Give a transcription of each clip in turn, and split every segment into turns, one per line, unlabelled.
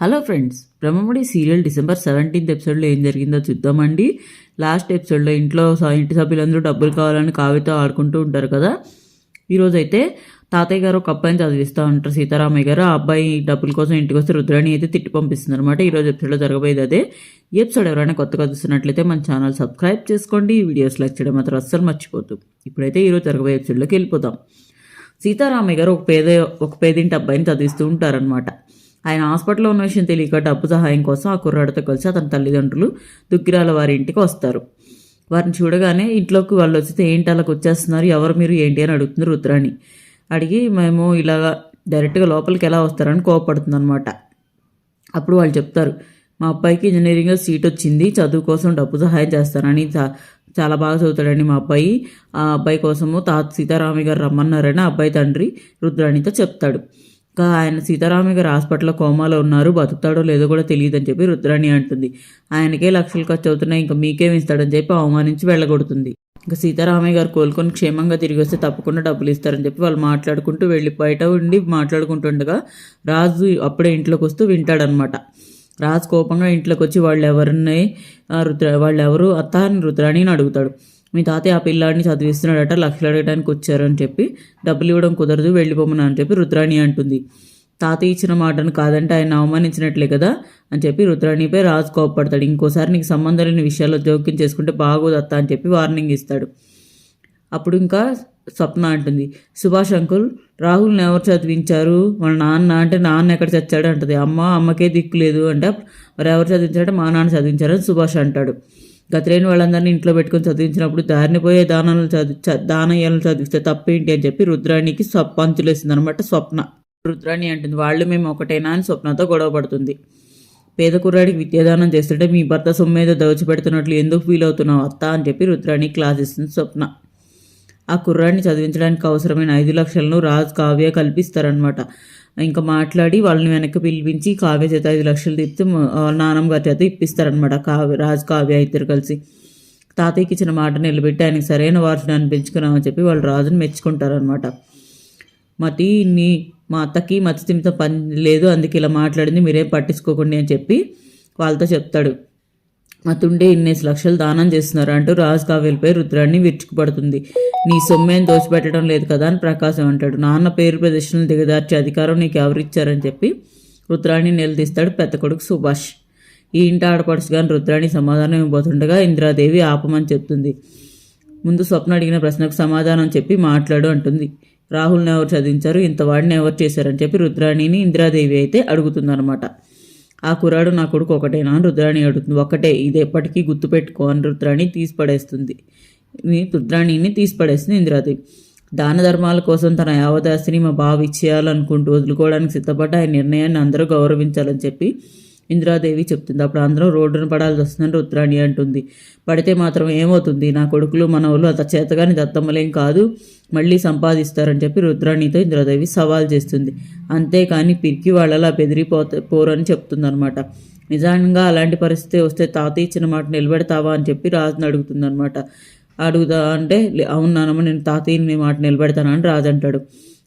Hello friends Brahmamudi serial December seventeenth ఎపిసోడ్లో ఏం జరిగిందో చూద్దామండి. లాస్ట్ ఎపిసోడ్లో ఇంట్లో ఇంటి సభ్యులందరూ డబ్బులు కావాలని కావితో ఆడుకుంటూ ఉంటారు కదా. ఈరోజు అయితే తాతయ్య గారు ఒక అబ్బాయిని చదివిస్తూ ఉంటారు. సీతారామయ్య గారు ఆ అబ్బాయి డబ్బుల కోసం ఇంటికి వస్తే రుద్రాణి అయితే తిట్టి పంపిస్తుంది అనమాట ఈరోజు ఎపిసోడ్లో జరగబోయేది అదే. ఈ ఎపిసోడ్ ఎవరైనా కొత్తగా చూస్తున్నట్లయితే మన ఛానల్ సబ్స్క్రైబ్ చేసుకోండి. ఈ వీడియోస్ లైక్ చేయడం మాత్రం అస్సలు మర్చిపోద్దు. ఇప్పుడైతే ఈరోజు జరగబోయే ఎపిసోడ్లోకి వెళ్ళిపోతాం సీతారామయ్య గారు ఒక పేద ఒక పేదింటి అబ్బాయిని చదివిస్తూ ఉంటారనమాట ఆయన హాస్పిటల్లో ఉన్న విషయం తెలియక డబ్బు సహాయం కోసం ఆ కుర్రాడితో కలిసి అతని తల్లిదండ్రులు దుగ్గిరాల వారి ఇంటికి వస్తారు. వారిని చూడగానే ఇంట్లోకి వాళ్ళు వచ్చితే ఏంటి అలాగ వచ్చేస్తున్నారు ఎవరు మీరు? ఏంటి? అని అడుగుతుంది రుద్రాణి. అడిగి మేము ఇలా డైరెక్ట్గా లోపలికి ఎలా వస్తారని కోపడుతుంది అనమాట అప్పుడు వాళ్ళు చెప్తారు మా అబ్బాయికి ఇంజనీరింగ్ సీట్ వచ్చింది చదువు కోసం డబ్బు సహాయం చేస్తానని చాలా బాగా చదువుతాడని మా అబ్బాయి. ఆ అబ్బాయి కోసము తాత సీతారామయ్య గారు రమ్మన్నారని అబ్బాయి తండ్రి రుద్రాణితో చెప్తాడు. ఇంకా ఆయన సీతారామయ్య గారు హాస్పిటల్లో కోమాలో ఉన్నారు బతుకుతాడో లేదో కూడా తెలియదని చెప్పి రుద్రాణి అంటుంది. ఆయనకే లక్షలు ఖర్చు అవుతున్నాయి ఇంకా మీకేమిస్తాడని చెప్పి అవమానించి వెళ్ళగొడుతుంది. ఇంకా సీతారామయ్య గారు కోలుకొని క్షేమంగా తిరిగి వస్తే తప్పకుండా డబ్బులు ఇస్తారని చెప్పి వాళ్ళు మాట్లాడుకుంటూ వెళ్ళి బయట ఉండి మాట్లాడుకుంటుండగా రాజు అప్పుడే ఇంట్లోకి వస్తూ వింటాడనమాట. రాజు కోపంగా ఇంట్లోకి వచ్చి వాళ్ళు ఎవరిని ఆ, రుద్ర వాళ్ళు ఎవరు అత్త అని రుద్రాణిని అడుగుతాడు. మీ తాతయ్య ఆ పిల్లాడిని చదివిస్తున్నాడట లక్షలు అడగడానికి వచ్చారని చెప్పి డబ్బులు ఇవ్వడం కుదరదు వెళ్ళిపోమని అని చెప్పి రుద్రాణి అంటుంది. తాతయ్య ఇచ్చిన మాటను కాదంటే ఆయన అవమానించినట్లే కదా అని చెప్పి రుద్రాణిపై రాజు కోపడతాడు. ఇంకోసారి నీకు సంబంధం లేని విషయాల్లో జోక్యం చేసుకుంటే బాగోదత్త అని చెప్పి వార్నింగ్ ఇస్తాడు. అప్పుడు ఇంకా స్వప్న అంటుంది. సుభాష్ అంకుల్ రాహుల్ని ఎవరు చదివించారు? వాళ్ళ నాన్న అంటే నాన్న ఎక్కడ చచ్చాడు? అంటది. అమ్మ అమ్మకే దిక్కు లేదు అంటే. మరి ఎవరు చదివించారంటే మా నాన్న చదివించారని సుభాష్ అంటాడు. గతిలేని వాళ్ళందరినీ ఇంట్లో పెట్టుకొని చదివించినప్పుడు దారిని పోయే దానాలను చదివి చ- దానయ్యాలను చదివిస్తే తప్పేంటి అని చెప్పి రుద్రాణికి స్వ- పంచులేసింది అనమాట స్వప్న. రుద్రాణి అంటుంది వాళ్ళు మేము ఒకటేనా అని స్వప్నతో గొడవ పడుతుంది. పేద కుర్రాడికి విద్యాదానం చేస్తుంటే మీ భర్త సొమ్మేదో దోచిపెడుతున్నట్లు ఎందుకు ఫీల్ అవుతున్నావు అత్త? అని చెప్పి రుద్రాణి క్లాస్ ఇస్తుంది స్వప్న. ఆ కుర్రాడిని చదివించడానికి అవసరమైన ఐదు లక్షలను రాజ్ కావ్య కల్పిస్తారనమాట ఇంకా మాట్లాడి వాళ్ళని వెనక్కి పిలిపించి కావ్య చేత ఐదు లక్షలు తిప్పి నానమ్మ గారి చేత ఇప్పిస్తారనమాట కావ్య రాజు కావ్య ఇద్దరు కలిసి. తాతయ్యకి ఇచ్చిన మాట నిలబెట్టి ఆయనకి సరైన వారసుని అనిపించుకున్నామని చెప్పి వాళ్ళు రాజుని మెచ్చుకుంటారనమాట మతి నీ మా అత్తకి మతి స్థిమిత పని లేదు అందుకే ఇలా మాట్లాడింది మీరేం పట్టించుకోకండి అని చెప్పి వాళ్ళతో చెప్తాడు. అతుండే ఇన్నేసి లక్షలు దానం చేస్తున్నారు అంటూ రాజ్ కావ్యలపై రుద్రాన్ని విరుచుకుపడుతుంది. నీ సొమ్మేం దోచిపెట్టడం లేదు కదా అని ప్రకాశం అంటాడు. నాన్న పేరు ప్రదర్శనలు దిగదార్చే అధికారం నీకు ఎవరిచ్చారని చెప్పి రుద్రాన్ని నిలదీస్తాడు పెద్ద కొడుకు సుభాష్. ఈ ఇంట ఆడపడుచుగాని రుద్రాణి సమాధానం ఇవ్వబోతుండగా ఇందిరాదేవి ఆపమని చెప్తుంది. ముందు స్వప్న అడిగిన ప్రశ్నకు సమాధానం చెప్పి మాట్లాడు అంటుంది. రాహుల్ని ఎవరు చదివించారు? ఇంత వాడిని ఎవరు చేశారని చెప్పి రుద్రాణిని ఇంద్రాదేవి అయితే అడుగుతుందన్నమాట. ఆ కుర్రాడు నా కొడుకు ఒకటేనా? రుద్రాణి అడుగుతుంది. ఒకటే ఇది ఎప్పటికీ గుర్తుపెట్టుకో అని రుద్రాణి తీసిపడేస్తుంది రుద్రాణిని తీసిపడేస్తుంది ఇందిరాదేవి. దాన ధర్మాల కోసం తన యావదాస్తిని మా బావ ఇచ్చేయాలనుకుంటూ వదులుకోవడానికి సిద్ధపడ్డ ఆయన నిర్ణయాన్ని అందరూ గౌరవించాలని చెప్పి ఇందిరాదేవి చెప్తుంది. అప్పుడు అందరం రోడ్డున పడాల్సి వస్తుందని రుద్రాణి అంటుంది. పడితే మాత్రం ఏమవుతుంది? నా కొడుకులు మనవలు అత చేతగాని దత్తమ్మలేం కాదు. మళ్ళీ సంపాదిస్తారని చెప్పి రుద్రాణితో ఇందిరాదేవి సవాల్ చేస్తుంది. అంతేకాని పిరికి వాళ్ళలా బెదిరిపోత పోరని చెప్తుందనమాట నిజంగా అలాంటి పరిస్థితి వస్తే తాతయ్య ఇచ్చిన మాట నిలబెడతావా అని చెప్పి రాజుని అడుగుతుందనమాట అడుగుదా అంటే అవును నానమ్మ నేను తాతయ్యని మీ మాట నిలబెడతానని రాజు అంటాడు.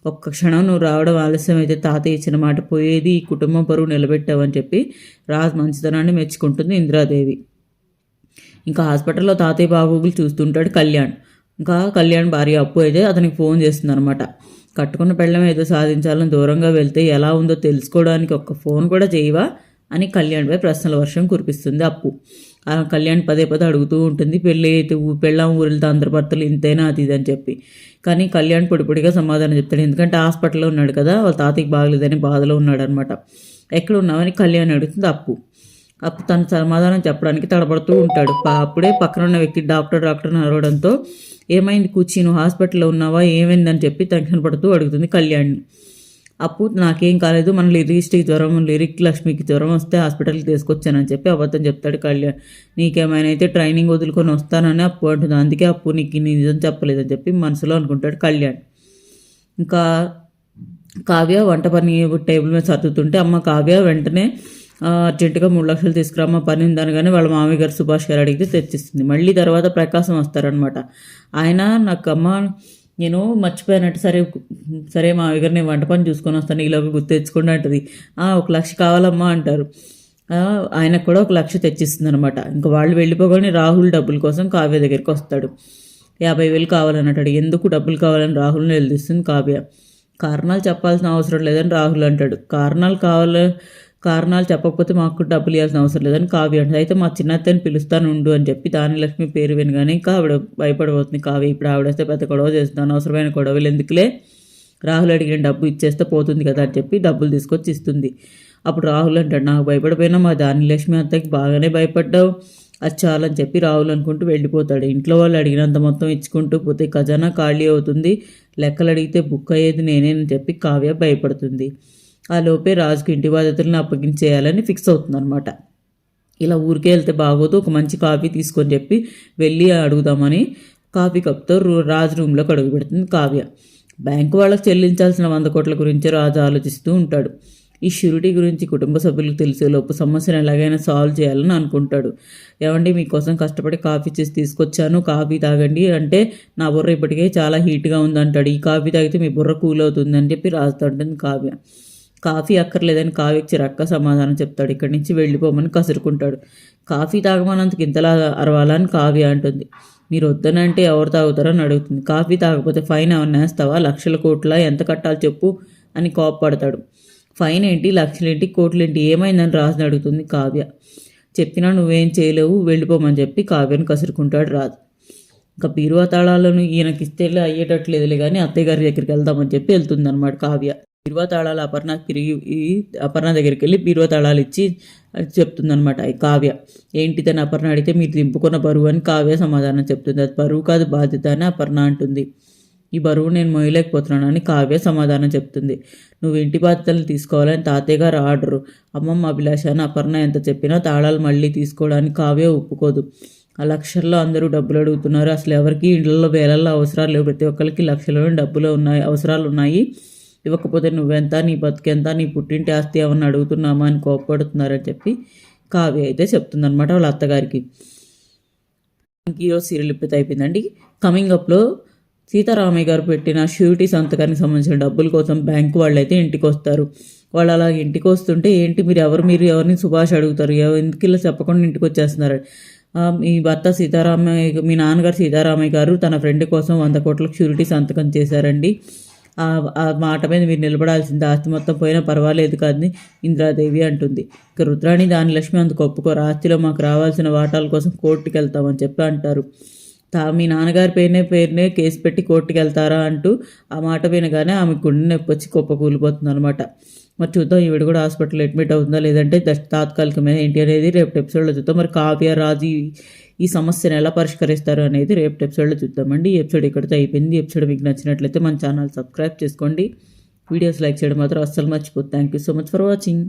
ఒక్క క్షణం నువ్వు రావడం ఆలస్యం అయితే తాతయ్య ఇచ్చిన మాట పోయేది ఈ కుటుంబం పరువు నిలబెట్టావని చెప్పి రాజు మంచితనాన్ని మెచ్చుకుంటుంది ఇందిరాదేవి. ఇంకా హాస్పిటల్లో తాతయ్య బాగోగులు చూస్తుంటాడు కళ్యాణ్. ఇంకా కళ్యాణ్ భార్య అప్పు అయితే అతనికి ఫోన్ చేస్తుంది అనమాట కట్టుకున్న పెళ్ళం ఏదో సాధించాలని దూరంగా వెళ్తే ఎలా ఉందో తెలుసుకోవడానికి ఒక్క ఫోన్ కూడా చేయవా అని కళ్యాణ్పై ప్రశ్నల వర్షం కురిపిస్తుంది అప్పు. కళ్యాణ్ పదే పదే అడుగుతూ ఉంటుంది పెళ్ళి అయితే పెళ్ళాం ఊరిలో అందరి భర్తలు ఇంతేనా అది ఇది అని చెప్పి. కానీ కళ్యాణ్ పొడిపొడిగా సమాధానం చెప్తాడు. ఎందుకంటే హాస్పిటల్లో ఉన్నాడు కదా వాళ్ళ తాతకి బాగలేదని బాధలో ఉన్నాడు అనమాట ఎక్కడ ఉన్నామని కళ్యాణ్ అడుగుతుంది. అప్పు. అప్పు తన సమాధానం చెప్పడానికి తడబడుతూ ఉంటాడు. అప్పుడే పక్కన ఉన్న వ్యక్తి డాక్టర్ డాక్టర్ని అరవడంతో ఏమైంది కూర్చి నువ్వు హాస్పిటల్లో ఉన్నావా? ఏమైందని చెప్పి టెన్షన్ పడుతూ అడుగుతుంది కళ్యాణ్ని. అప్పు నాకేం కాలేదు మన లిరిక్స్కి జ్వరం లిరిక్ లక్ష్మికి జ్వరం వస్తే హాస్పిటల్కి తీసుకొచ్చానని చెప్పి అబద్ధం చెప్తాడు కళ్యాణ్. నీకేమైనా అయితే ట్రైనింగ్ వదులుకొని వస్తానని అప్పు అంటుంది. అందుకే అప్పు నీకు నిజం చెప్పలేదని చెప్పి మనసులో అనుకుంటాడు కళ్యాణ్. ఇంకా కావ్య వంట పని టేబుల్ మీద సర్దుతుంటే అమ్మ కావ్య వెంటనే అర్జెంటుగా మూడు లక్షలు తీసుకురమ్మ పని ఉందనగానే వాళ్ళ మామయ్య గారు సుభాష్ గారు అడిగితే తెచ్చిస్తుంది. మళ్ళీ తర్వాత ప్రకాశం వస్తారనమాట ఆయన నాకు అమ్మ నేను మర్చిపోయానంటే సరే సరే మా దగ్గర నేను వంట పని చూసుకొని వస్తాను ఈలోగా గుర్తు తెచ్చుకోండి అంటది. ఒక లక్ష కావాలమ్మా అంటారు. ఆయనకు కూడా ఒక లక్ష తెచ్చిస్తుంది అనమాట ఇంకా వాళ్ళు వెళ్ళిపోగానే రాహుల్ డబ్బుల కోసం కావ్య దగ్గరికి వస్తాడు. యాభై వేలు కావాలని అంటాడు. ఎందుకు డబ్బులు కావాలని రాహుల్ని నిలదీస్తుంది కావ్య? కారణాలు చెప్పాల్సిన అవసరం లేదని రాహుల్ అంటాడు. కారణాలు కావాలి కారణాలు చెప్పకపోతే మాకు డబ్బులు ఇవ్వాల్సిన అవసరం లేదని కావ్య అంటుంది. అయితే మా చిన్నత్తని పిలుస్తాను ఉండు అని చెప్పి దానిలక్ష్మి పేరు వినగానే ఇంకా ఆవిడ భయపడిపోతుంది కావ్య ఇప్పుడు ఆవిడ వస్తే పెద్ద గొడవ చేస్తాను అవసరమైన గొడవలు ఎందుకులే? రాహుల్ అడిగిన డబ్బు ఇచ్చేస్తే పోతుంది కదా అని చెప్పి డబ్బులు తీసుకొచ్చి ఇస్తుంది. అప్పుడు రాహుల్ అంటాడు నాకు భయపడిపోయినా మా దానిలక్ష్మి అత్తకి బాగానే భయపడ్డావు. అది చాలని చెప్పి రాహుల్ అనుకుంటూ వెళ్ళిపోతాడు. ఇంట్లో వాళ్ళు అడిగినంత మొత్తం ఇచ్చుకుంటూ పోతే ఖజానా ఖాళీ అవుతుంది. లెక్కలు అడిగితే బుక్ అయ్యేది నేనేనని చెప్పి కావ్య భయపడుతుంది. ఆ లోపే రాజుకి ఇంటి బాధ్యతలను అప్పగించేయాలని ఫిక్స్ అవుతుందనమాట ఇలా ఊరికే వెళ్తే బాగోదు ఒక మంచి కాఫీ తీసుకొని చెప్పి వెళ్ళి అడుగుదామని కాఫీ కప్తో రాజు రూమ్లోకి అడుగు పెడుతుంది కావ్య. బ్యాంకు వాళ్ళకి చెల్లించాల్సిన వంద కోట్ల గురించి రాజు ఆలోచిస్తూ ఉంటాడు. ఈ షూరిటీ గురించి కుటుంబ సభ్యులకు తెలిసేలోపు సమస్యను ఎలాగైనా సాల్వ్ చేయాలని అనుకుంటాడు. ఏమండి మీకోసం కష్టపడి కాఫీ చేసి తీసుకొచ్చాను కాఫీ తాగండి అంటే నా బుర్ర ఇప్పటికే చాలా హీట్గా ఉందంటాడు. ఈ కాఫీ తాగితే మీ బుర్ర కూల్ అవుతుంది అని చెప్పి రాస్తుంటుంది కావ్య. కాఫీ అక్కర్లేదని కావ్యకి చిరక్క సమాధానం చెప్తాడు. ఇక్కడి నుంచి వెళ్ళిపోమని కసురుకుంటాడు. కాఫీ తాగమన్నందుకు ఇంతలా అరవాలని కావ్య అంటుంది. మీరు వద్దనంటే ఎవరు తాగుతారని అడుగుతుంది. కాఫీ తాగకపోతే ఫైన్ ఏమన్నా వేస్తావా? లక్షల కోట్ల? ఎంత కట్టాలి చెప్పు అని కోప్పడతాడు. ఫైన్ ఏంటి? లక్షలేంటి? కోట్లేంటి? ఏమైందని రాజుని అడుగుతుంది కావ్య. చెప్పినా నువ్వేం చేయలేవు? వెళ్ళిపోమని చెప్పి కావ్యను కసురుకుంటాడు రాజు. ఇంకా బీరువా తాళాలను ఈయనకి ఇస్తే అయ్యేటట్లేదులే కానీ అత్తయ్య గారి దగ్గరికి వెళ్దామని చెప్పి వెళ్తుంది అనమాట కావ్య. బీరువా తాళాలు అపర్ణ తిరిగి ఈ అపర్ణ దగ్గరికి వెళ్ళి బీరువా తాళాలు ఇచ్చి చెప్తుందనమాట కావ్య. ఏంటిదని అపర్ణ అడిగితే మీరు దింపుకున్న బరువు అని కావ్య సమాధానం చెప్తుంది. అది బరువు కాదు బాధ్యత అని అపర్ణ అంటుంది. ఈ బరువు నేను మోయలేకపోతున్నాను అని కావ్య సమాధానం చెప్తుంది. నువ్వు ఇంటి బాధ్యతలు తీసుకోవాలని తాతయ్య గారు ఆర్డరు. అమ్మమ్మ అభిలాష అని అపర్ణ ఎంత చెప్పినా తాళాలు మళ్ళీ తీసుకోవడానికి కావ్య ఒప్పుకోదు. ఆ లక్షల్లో అందరూ డబ్బులు అడుగుతున్నారు. అసలు ఎవరికి ఇండ్లలో వేలల్లో అవసరాలు లేవు. ప్రతి ఒక్కరికి లక్షలలో డబ్బులు ఉన్నాయి అవసరాలు ఉన్నాయి. ఇవ్వకపోతే నువ్వెంత నీ బతికెంత నీ పుట్టింటి ఆస్తి ఏమన్నా అడుగుతున్నామా అని కోపడుతున్నారని చెప్పి కావ్య అయితే చెప్తుందనమాట వాళ్ళ అత్తగారికి. ఈరోజు సీరియల్ ఇప్పుడు అయిపోయిందండి. కమింగ్ అప్లో సీతారామయ్య గారు పెట్టిన షూరిటీ సంతకానికి సంబంధించిన డబ్బుల కోసం బ్యాంకు వాళ్ళు అయితే ఇంటికి వస్తారు. వాళ్ళు అలా ఇంటికి వస్తుంటే ఏంటి మీరు ఎవరు మీరు ఎవరిని సుభాష్ అడుగుతారు? ఎందుకు ఇలా చెప్పకుండా ఇంటికి వచ్చేస్తున్నారు? మీ భర్త సీతారామయ్య మీ నాన్నగారు సీతారామయ్య గారు తన ఫ్రెండ్ కోసం వంద కోట్లకు షూరిటీ సంతకం చేశారండి. ఆ మాట మీద మీరు నిలబడాల్సింది. ఆస్తి మొత్తం పోయినా పర్వాలేదు కాదని ఇంద్రాదేవి అంటుంది. ఇక రుద్రాణి దాని లక్ష్మి అందుకు ఒప్పుకోరు. ఆస్తిలో మాకు రావాల్సిన వాటాల కోసం కోర్టుకి వెళ్తామని చెప్పి అంటారు. తా మీ నాన్నగారి పేరునే పేరునే కేసు పెట్టి కోర్టుకి వెళ్తారా అంటూ ఆ మాట వినగానే ఆమె గుండె నొప్పి వచ్చి కుప్ప కూలిపోతుంది అనమాట మరి చూద్దాం ఈవిడ కూడా హాస్పిటల్ అడ్మిట్ అవుతుందా లేదంటే తాత్కాలికమైన ఏంటి అనేది రేపు ఎపిసోడ్లో చూద్దాం. మరి కావ్య రాజు ఈ- సమస్యను ఎలా పరిష్కరిస్తారు అనేది రేపు ఎపిసోడ్లో చూద్దామండి. ఈ ఎపిసోడ్ ఇక్కడితో అయిపోయింది. ఎపిసోడ్ మీకు నచ్చినట్లయితే మన ఛానల్ సబ్స్క్రైబ్ చేసుకోండి. వీడియోస్ లైక్ చేయడం మాత్రం అస్సలు మర్చిపోతుంది thank you so much for watching